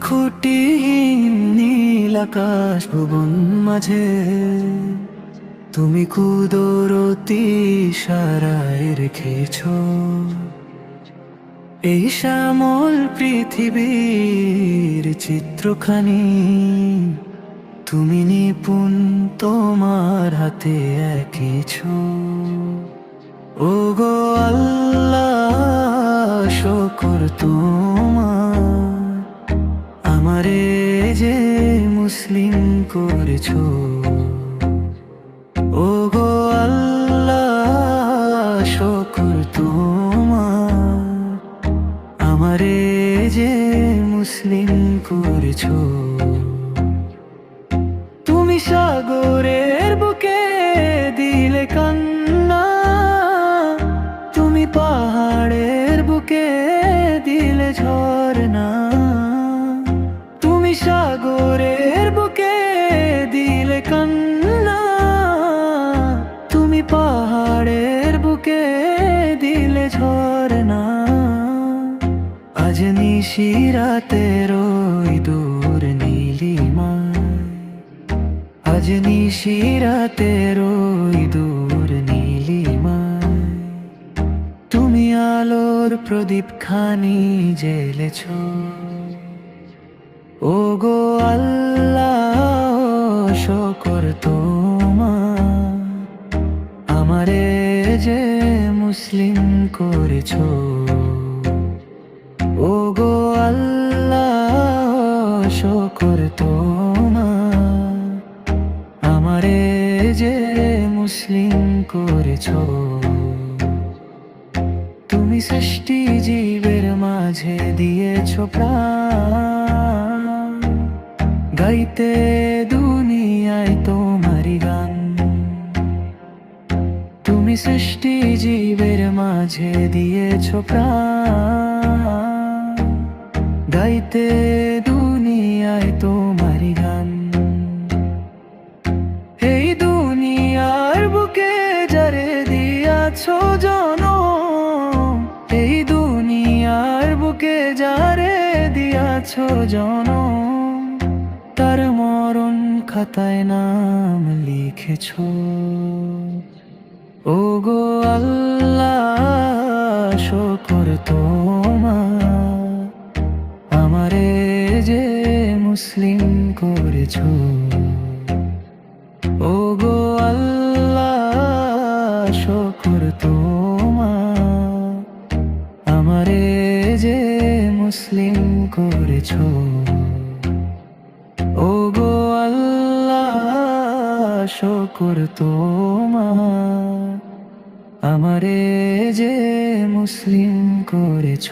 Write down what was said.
খুঁটিহীন নীল আকাশ ভুবন মাঝে। তুমি কুদরতি সারায় রেখেছ। এই শ্যামল পৃথিবীর চিত্রখানি, তুমি নিপুণ তোমার হাতে এঁকেছ ও গো আল্লাহ, শকর তোমার মুসলিম করেছ। ও গো আল্লাহ শকর তোমার। আমারে যে মুসলিম করেছ। ঝরনা আজ নিশিরাতের ওই দূর নীলিমায়। আজ নিশিরাতের ওই দূর নীলিমায়। তুমি আলোর প্রদীপ খানি জেলেছ ও গো আল্লাহ, শকর তোমার যে মুসলিম করেছ? ও গো আল্লাহ, শকর তোমার। আমারে যে মুসলিম করেছ, তুমি সৃষ্টি জীবের মাঝে দিয়েছ প্রাণ। গাইতে দুনিয়ায় তোমারি সৃষ্টি জীবের মাঝে দিয়েছ প্রাণ। গাইতে দুনিয়ায় তোমারি গান। এই দুনিয়ার বুকে যারে দিয়াছ জন এই দুনিয়ার বুকে যারে দিয়াছ জন তার মরণ খাতায় নাম লিখেছ। যে মুসলিম করেছ? ও গো আল্লাহ, শকর তোমার। আমারে যে মুসলিম করেছ? ও গো আল্লাহ, শকর আমারে যে মুসলিম করেছ?